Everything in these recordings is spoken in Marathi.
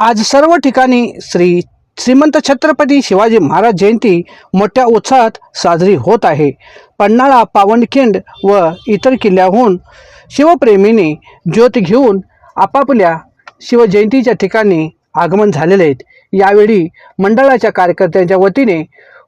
आज सर्व ठिकाणी श्री श्रीमंत छत्रपती शिवाजी महाराज जयंती मोठ्या उत्साहात साजरी होत आहे. पन्हाळा पावनखिंड व इतर किल्ल्याहून शिवप्रेमींनी ज्योत घेऊन आपापल्या शिवजयंतीच्या ठिकाणी आगमन झालेले आहेत. यावेळी मंडळाच्या कार्यकर्त्यांच्या वतीने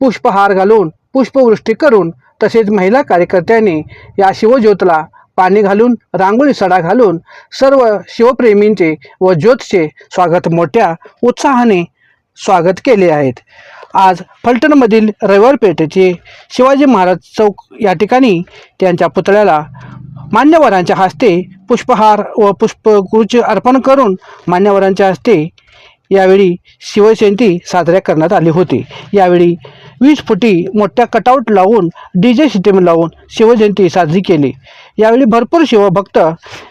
पुष्पहार घालून पुष्पवृष्टी करून तसेच महिला कार्यकर्त्यांनी या शिवज्योतला पाणी घालून रांगोळी सडा घालून सर्व शिवप्रेमींचे व ज्योतचे स्वागत मोठ्या उत्साहाने स्वागत केले आहेत. आज फलटणमधील रविवार पेठेचे शिवाजी महाराज चौक या ठिकाणी त्यांच्या पुतळ्याला मान्यवरांच्या हस्ते पुष्पहार व पुष्पगुच्छ अर्पण करून मान्यवरांच्या हस्ते यावेळी शिवजयंती साजऱ्या करण्यात आली होती. यावेळी वीस फुटी मोठ्या कटआउट लावून डी जे सिस्टीम लावून शिवजयंती साजरी केली. यावेळी भरपूर शिवभक्त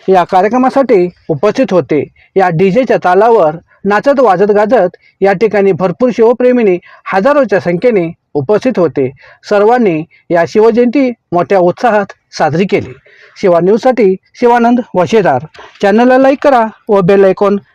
या कार्यक्रमासाठी उपस्थित होते. या डी जेच्या तालावर नाचत वाजत गाजत या ठिकाणी भरपूर शिवप्रेमींनी हजारोच्या संख्येने उपस्थित होते. सर्वांनी या शिवजयंती मोठ्या उत्साहात साजरी केली. शिवा न्यूजसाठी शिवानंद वशेदार. चॅनलला लाईक करा व bell icon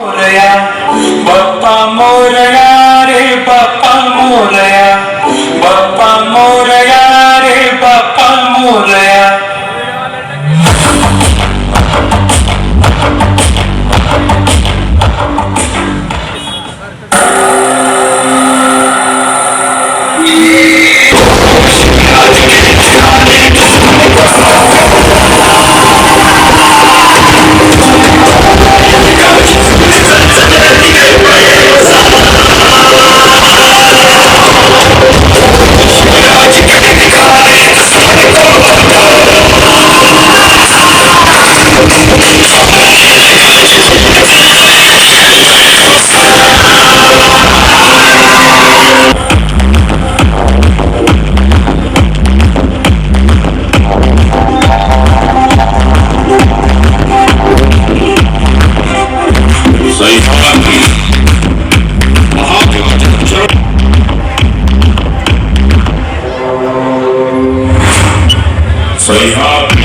Morya Bappa Morya Morya. say Sweetheart.